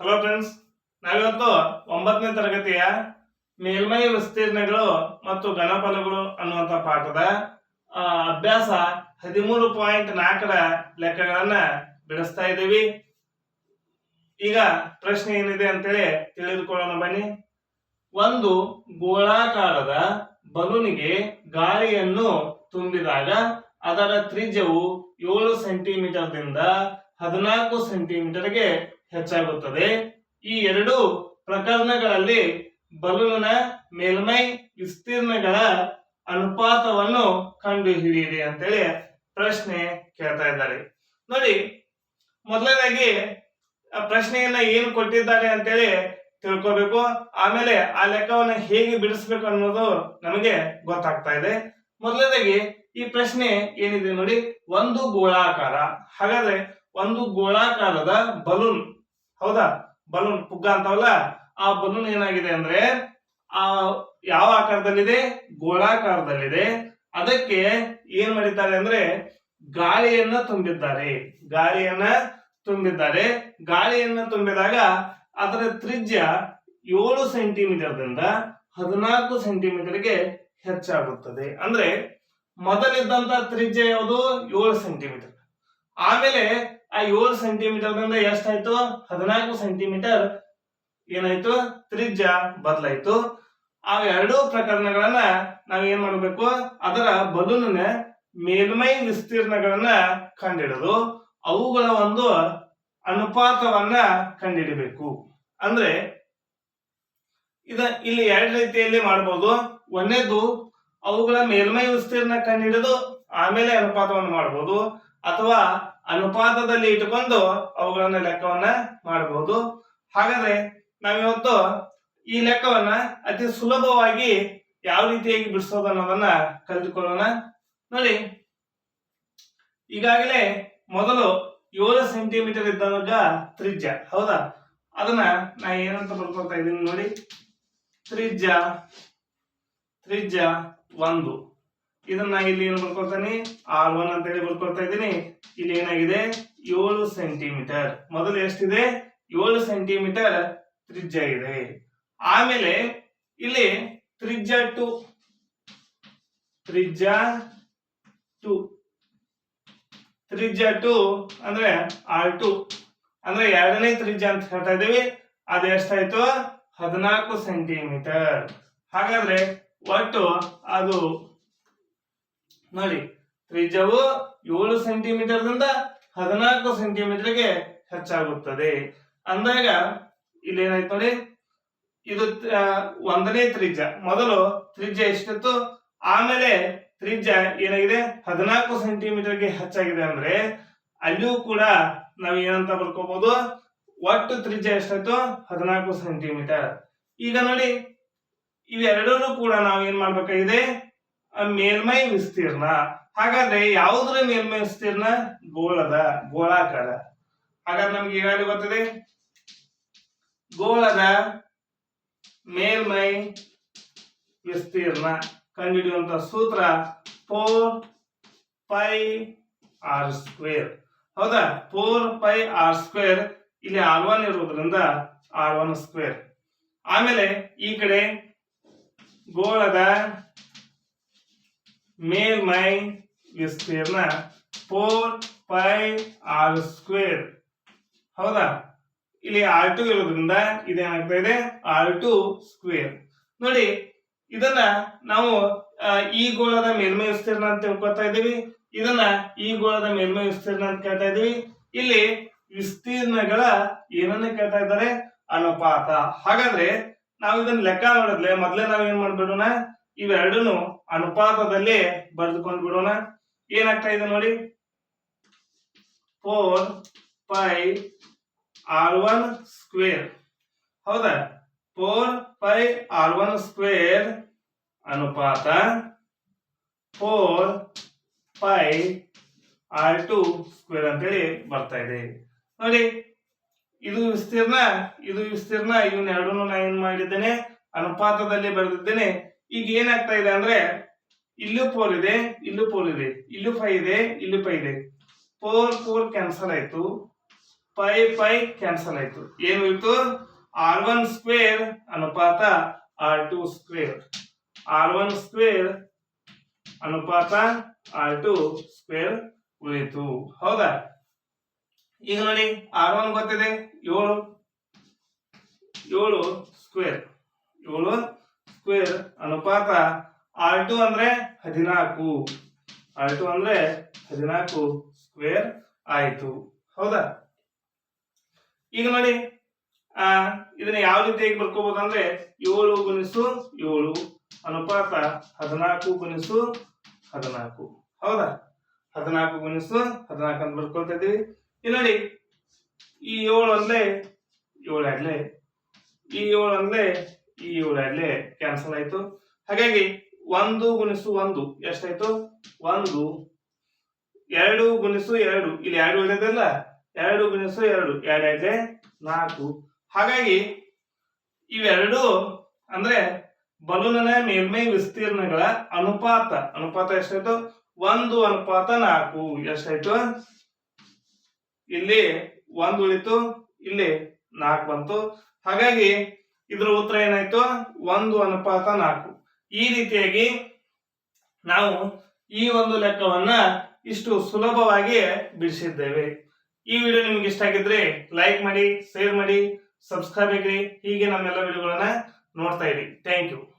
Hello friends ನಾವಿವತ್ತು ಒಂಬತ್ತನೇ ತರಗತಿಯ ಮೇಲ್ಮೈ ವಿಸ್ತೀರ್ಣಗಳು ಮತ್ತು ಘನಫಲಗಳು ಅನ್ನುವಂಥ ಪಾಠದ ಅಭ್ಯಾಸ ಹದಿಮೂರು ಪಾಯಿಂಟ್ ನಾಲ್ಕರ ಲೆಕ್ಕಗಳನ್ನ ಬಿಡಿಸ್ತಾ ಇದ್ದೀವಿ. ಈಗ ಪ್ರಶ್ನೆ ಏನಿದೆ ಅಂತೇಳಿ ತಿಳಿದುಕೊಳ್ಳೋಣ ಬನ್ನಿ. ಒಂದು ಗೋಳಾಕಾರದ ಬಲೂನಿಗೆ ಗಾಳಿಯನ್ನು ತುಂಬಿದಾಗ ಅದರ ತ್ರಿಜ್ಯವು ಏಳು ಸೆಂಟಿಮೀಟರ್ದಿಂದ ಹದಿನಾಲ್ಕು ಸೆಂಟಿಮೀಟರ್ಗೆ ಹೆಚ್ಚಾಗುತ್ತದೆ. ಈ ಎರಡು ಪ್ರಕರಣಗಳಲ್ಲಿ ಬಲೂನ ಮೇಲ್ಮೈ ವಿಸ್ತೀರ್ಣಗಳ ಅನುಪಾತವನ್ನು ಕಂಡುಹಿಡಿಯಿರಿ ಅಂತೇಳಿ ಪ್ರಶ್ನೆ ಕೇಳ್ತಾ ಇದ್ದಾರೆ. ನೋಡಿ, ಮೊದಲನೇದಾಗಿ ಪ್ರಶ್ನೆಯನ್ನ ಏನು ಕೊಟ್ಟಿದ್ದಾರೆ ಅಂತೇಳಿ ತಿಳ್ಕೋಬೇಕು. ಆಮೇಲೆ ಆ ಲೆಕ್ಕವನ್ನ ಹೇಗೆ ಬಿಡಿಸ್ಬೇಕು ಅನ್ನೋದು ನಮಗೆ ಗೊತ್ತಾಗ್ತಾ ಇದೆ. ಮೊದಲನೇದಾಗಿ ಈ ಪ್ರಶ್ನೆ ಏನಿದೆ ನೋಡಿ, ಒಂದು ಗೋಳಾಕಾರ. ಹಾಗಾದ್ರೆ ಒಂದು ಗೋಳಾಕಾರದ ಬಲೂನ್ ಹೌದಾ? ಬಲೂನ್, ಪುಗ್ಗ ಅಂತವಲ್ಲ, ಆ ಬಲೂನ್ ಏನಾಗಿದೆ ಅಂದ್ರೆ, ಆ ಯಾವ ಆಕಾರದಲ್ಲಿದೆ? ಗೋಳಾಕಾರದಲ್ಲಿದೆ. ಅದಕ್ಕೆ ಏನ್ ಮಾಡಿದ್ದಾರೆ ಅಂದ್ರೆ, ಗಾಳಿಯನ್ನ ತುಂಬಿದ್ದಾರೆ. ಗಾಳಿಯನ್ನ ತುಂಬಿದ್ದಾರೆ. ಗಾಳಿಯನ್ನ ತುಂಬಿದಾಗ ಅದರ ತ್ರಿಜ್ಯ ಏಳು ಸೆಂಟಿಮೀಟರ್ದಿಂದ ಹದಿನಾಲ್ಕು ಸೆಂಟಿಮೀಟರ್ಗೆ ಹೆಚ್ಚಾಗುತ್ತದೆ. ಅಂದ್ರೆ, ಮೊದಲಿದ್ದಂತ ತ್ರಿಜ್ಯ ಯಾವುದು? ಏಳು ಸೆಂಟಿಮೀಟರ್ ಆಮೇಲೆ ಆ ಏಳು ಸೆಂಟಿಮೀಟರ್ದಿಂದ ಎಷ್ಟಾಯ್ತು? ಹದಿನಾಲ್ಕು ಸೆಂಟಿಮೀಟರ್ ಏನಾಯ್ತು? ತ್ರಿಜ್ಯ ಬದಲಾಯ್ತು. ಆ ಎರಡೂ ಪ್ರಕರಣಗಳನ್ನ ನಾವ್ ಏನ್ ಮಾಡಬೇಕು? ಅದರ ಬಲೂನ್ ಮೇಲ್ಮೈ ವಿಸ್ತೀರ್ಣಗಳನ್ನ ಕಂಡಿಡಿದು. ಅವುಗಳ ಒಂದು ಅನುಪಾತವನ್ನ ಕಂಡಿಡಬೇಕು. ಅಂದ್ರೆ ಇದ ಇಲ್ಲಿ ಎರಡು ರೀತಿಯಲ್ಲಿ ಮಾಡಬಹುದು ಒಂದೇದು, ಅವುಗಳ ಮೇಲ್ಮೈ ವಿಸ್ತೀರ್ಣ ಕಂಡಿಡಿದು, ಆಮೇಲೆ ಅನುಪಾತವನ್ನು ಮಾಡಬಹುದು ಅಥವಾ ಅನುಪಾತದಲ್ಲಿ ಇಟ್ಟುಕೊಂಡು ಅವುಗಳನ್ನ ಲೆಕ್ಕವನ್ನ ಮಾಡಬಹುದು. ಹಾಗಾದ್ರೆ ನಾವಿವತ್ತು ಈ ಲೆಕ್ಕವನ್ನ ಅತಿ ಸುಲಭವಾಗಿ ಯಾವ ರೀತಿಯಾಗಿ ಬಿಡಿಸೋದು ಅನ್ನೋದನ್ನ ಕಲಿತುಕೊಳ್ಳೋಣ. ನೋಡಿ, ಈಗಾಗಲೇ ಮೊದಲು ಏಳು ಸೆಂಟಿಮೀಟರ್ ಇದ್ದಾಗ ತ್ರಿಜ್ಯ, ಹೌದಾ? ಅದನ್ನ ನಾ ಏನಂತ ಬರ್ಕೊಳ್ತಾ ಇದ್ದೀನಿ ನೋಡಿ. ತ್ರಿಜ್ಯ ತ್ರಿಜ್ಯ ಒಂದು. ಇದನ್ನ ಇಲ್ಲಿ ಏನು ಬರ್ಕೊಳ್ತಾನೆ ಆರ್ ಒನ್ ಅಂತ ಹೇಳಿ ಬರ್ಕೊಳ್ತಾ ಇದ್ದೀನಿ. ಇಲ್ಲಿ ಏನಾಗಿದೆ? ಏಳು ಸೆಂಟಿಮೀಟರ್. ಮೊದಲು ಎಷ್ಟಿದೆ? ಏಳು ಸೆಂಟಿಮೀಟರ್ ತ್ರಿಜ್ಯ ಇದೆ. ಆಮೇಲೆ ಇಲ್ಲಿ ತ್ರಿಜ್ಯ ಟು ತ್ರಿಜ್ಯ ಟು ತ್ರಿಜ್ಯ ಟು ಅಂದ್ರೆ ಆರ್ ಟು. ಅಂದ್ರೆ ಎರಡನೇ ತ್ರಿಜ್ಯ ಅಂತ ಹೇಳ್ತಾ ಇದ್ದೀವಿ. ಅದು ಎಷ್ಟಾಯ್ತು? ಹದಿನಾಲ್ಕು ಸೆಂಟಿಮೀಟರ್. ಹಾಗಾದ್ರೆ ಒಟ್ಟು ಅದು ನೋಡಿ, ತ್ರಿಜ್ಯವು ಏಳು ಸೆಂಟಿಮೀಟರ್ದಿಂದ ಹದಿನಾಲ್ಕು ಸೆಂಟಿಮೀಟರ್ಗೆ ಹೆಚ್ಚಾಗುತ್ತದೆ. ಅಂದಾಗ ಇಲ್ಲಿ ಏನಾಯ್ತು ನೋಡಿ, ಇದು ಒಂದನೇ ತ್ರಿಜ್ಯ. ಮೊದಲು ತ್ರಿಜ್ಯ ಎಷ್ಟಿತ್ತು? ಆಮೇಲೆ ತ್ರಿಜ್ಯ ಏನಾಗಿದೆ? ಹದಿನಾಲ್ಕು ಸೆಂಟಿಮೀಟರ್ಗೆ ಹೆಚ್ಚಾಗಿದೆ ಅಂದ್ರೆ ಅಲ್ಲಿಯೂ ಕೂಡ ನಾವು ಏನಂತ ಬರ್ಕೋಬಹುದು ಒಟ್ಟು ತ್ರಿಜ್ಯ ಎಷ್ಟಾಯ್ತು? ಹದಿನಾಲ್ಕು ಸೆಂಟಿಮೀಟರ್ ಈಗ ನೋಡಿ ಇವೆರಡೂ ಕೂಡ ನಾವು ಏನ್ ಮಾಡ್ಬೇಕಾಗಿದೆ? ಮೇಲ್ಮೈ ವಿಸ್ತೀರ್ಣ. ಹಾಗಾದ್ರೆ ಯಾವುದ್ರ ಮೇಲ್ಮೈ ವಿಸ್ತೀರ್ಣ? ಗೋಳದ ಗೋಳಾಕಾರ ಹಾಗಾದ್ರೆ ನಮ್ಗೆ ಈಗಾಗಲೇ ಗೊತ್ತಿದೆ. ಗೋಳದ ಮೇಲ್ಮೈ ವಿಸ್ತೀರ್ಣ. ಕಂಡುಹಿಡಿಯುವಂತ ಸೂತ್ರ ಫೋರ್ ಪೈ ಆರ್ ಸ್ಕ್ವೇರ್ ಹೌದಾ? ಫೋರ್ ಪೈ ಆರ್ ಸ್ಕ್ವೇರ್ ಇಲ್ಲಿ ಆರ್ ಒನ್ ಇರುವುದರಿಂದ ಆರ್ ಒನ್ ಸ್ಕ್ವೇರ್ ಆಮೇಲೆ ಈ ಕಡೆ ಗೋಳದ ಮೇಲ್ಮೈ ವಿಸ್ತೀರ್ಣ ಫೋರ್ ಪೈ ಆರ್ ಸ್ಕ್ವೇರ್ ಹೌದಾ? ಇಲ್ಲಿ ಆರ್ ಟು ಇರೋದ್ರಿಂದ ಇದೇನಾಗ್ತಾ ಇದೆ? ಆರ್ ಟು ಸ್ಕ್ವೇರ್ ನೋಡಿ, ಇದನ್ನ ನಾವು ಈ ಗೋಳದ ಮೇಲ್ಮೈ ವಿಸ್ತೀರ್ಣ ಅಂತ ತಿಳ್ಕೊತಾ ಇದೀವಿ ಇದನ್ನ ಈ ಗೋಳದ ಮೇಲ್ಮೈ ವಿಸ್ತೀರ್ಣ ಅಂತ ಕೇಳ್ತಾ ಇದೀವಿ ಇಲ್ಲಿ ವಿಸ್ತೀರ್ಣಗಳ ಏನನ್ನ ಕೇಳ್ತಾ ಇದ್ದಾರೆ? ಅನುಪಾತ. ಹಾಗಾದ್ರೆ ನಾವು ಇದನ್ನ ಲೆಕ್ಕ ಮಾಡಿದ್ಲೆ ಮೊದ್ಲೇ ನಾವ್ ಏನ್ ಮಾಡ್ಬಿಡೋಣ? ಇವೆರಡನ್ನು ಅನುಪಾತದಲ್ಲಿ ಬರೆದುಕೊಂಡು ಬಿಡೋಣ. ಏನಾಗ್ತಾ ಇದೆ ನೋಡಿ? Four pi r one square ಹೌದಾ? Four pi r one square ಅನುಪಾತ four pi r two square ಅಂತೇಳಿ ಬರ್ತಾ ಇದೆ. ನೋಡಿ, ಇದು ವಿಸ್ತೀರ್ಣ ಇದು ವಿಸ್ತೀರ್ಣ ಇವನ್ನ ಎರಡನ್ನು ನಾ ಏನ್ ಮಾಡಿದ್ದೇನೆ? ಅನುಪಾತದಲ್ಲಿ ಬರೆದಿದ್ದೇನೆ. ಈಗ ಏನಾಗ್ತಾ ಇದೆ ಅಂದ್ರೆ, ಇಲ್ಲೂ ಫೋರ್ ಇದೆ, ಇಲ್ಲೂ ಫೋರ್ ಇದೆ, ಇಲ್ಲೂ ಫೈ ಇದೆ, ಇಲ್ಲೂ ಫೈ ಇದೆ. ಫೋರ್ ಫೋರ್ ಕ್ಯಾನ್ಸಲ್ ಆಯ್ತು. ಪೈ ಫೈ ಕ್ಯಾನ್ಸಲ್ ಆಯ್ತು. ಏನು ಇತ್ತು ಆರ್ ಒನ್ ಸ್ಕ್ವೇರ್ ಅನುಪಾತ r two square r one square ಅನುಪಾತ ಆರ್ ಟು ಸ್ಕ್ವೇರ್ ಉಳಿತು ಹೌದಾ? ಈಗ ನೋಡಿ ಆರ್ ಒನ್ ಗೊತ್ತಿದೆ? ಏಳು. ಏಳು ಸ್ಕ್ವೇರ್ ಏಳು ಸ್ಕ್ವೇರ್ ಅನುಪಾತ ಆರ್ ಟು ಅಂದ್ರೆ ಹದಿನಾಲ್ಕು. ಆರ್ ಟು ಅಂದ್ರೆ ಹದಿನಾಲ್ಕು ಸ್ಕ್ವೇರ್ ಆಯಿತು. ಹೌದಾ? ಈಗ ನೋಡಿ, ಆ, ಇದನ್ನ ಯಾವ ರೀತಿಯಾಗಿ ಬರ್ಕೋಬಹುದು ಅಂದ್ರೆ ಏಳು ಗುಣಿಸು ಏಳು ಅನುಪಾತ ಹದಿನಾಲ್ಕು ಗುಣಿಸು ಹದಿನಾಲ್ಕು. ಹೌದಾ? ಹದಿನಾಲ್ಕು ಗುಣಿಸು ಹದಿನಾಲ್ಕು ಅಂತ ಬರ್ಕೊಳ್ತಾ ಇದೀವಿ ಈಗ ನೋಡಿ, ಈ ಏಳು ಅಂದ್ರೆ ಏಳು ಆಗ್ಲೆ ಈ ಏಳು ಅಂದ್ರೆ ಈ ಏಳು ಆಡ್ಲೆ ಕ್ಯಾನ್ಸಲ್ ಆಯ್ತು. ಹಾಗಾಗಿ ಒಂದು ಗುಣಿಸು ಒಂದು, ಎಷ್ಟಾಯ್ತು? ಒಂದು. ಎರಡು ಗುಣಿಸು ಎರಡು. ಇಲ್ಲಿ ಎರಡು ಉಳಿದಲ್ಲ ಎರಡು ಗುಣಿಸು ಎರಡು. ಎರಡು ಐತೆ ನಾಲ್ಕು. ಹಾಗಾಗಿ ಇವೆರಡು ಅಂದ್ರೆ ಬಲೂನನ ಮೇಲ್ಮೈ ವಿಸ್ತೀರ್ಣಗಳ ಅನುಪಾತ. ಅನುಪಾತ ಎಷ್ಟಾಯ್ತು? ಒಂದು ಅನುಪಾತ ನಾಲ್ಕು. ಎಷ್ಟಾಯ್ತು? ಇಲ್ಲಿ ಒಂದು ಉಳಿತು, ಇಲ್ಲಿ ನಾಲ್ಕು ಬಂತು. ಹಾಗಾಗಿ ಇದ್ರ ಉತ್ತರ ಏನಾಯ್ತು? ಒಂದು ಅನುಪಾತ ನಾಲ್ಕು. ಈ ರೀತಿಯಾಗಿ ನಾವು ಈ ಒಂದು ಲೆಕ್ಕವನ್ನ ಇಷ್ಟು ಸುಲಭವಾಗಿ ಬಿಡಿಸಿದ್ದೇವೆ. ಈ ವಿಡಿಯೋ ನಿಮ್ಗೆ ಇಷ್ಟ ಆಗಿದ್ರೆ ಲೈಕ್ ಮಾಡಿ, ಶೇರ್ ಮಾಡಿ, ಸಬ್ಸ್ಕ್ರೈಬ್ ಆಗಿರಿ. ಹೀಗೆ ನಮ್ಮೆಲ್ಲ ವಿಡಿಯೋಗಳನ್ನ ನೋಡ್ತಾ ಇರಿ. Thank you.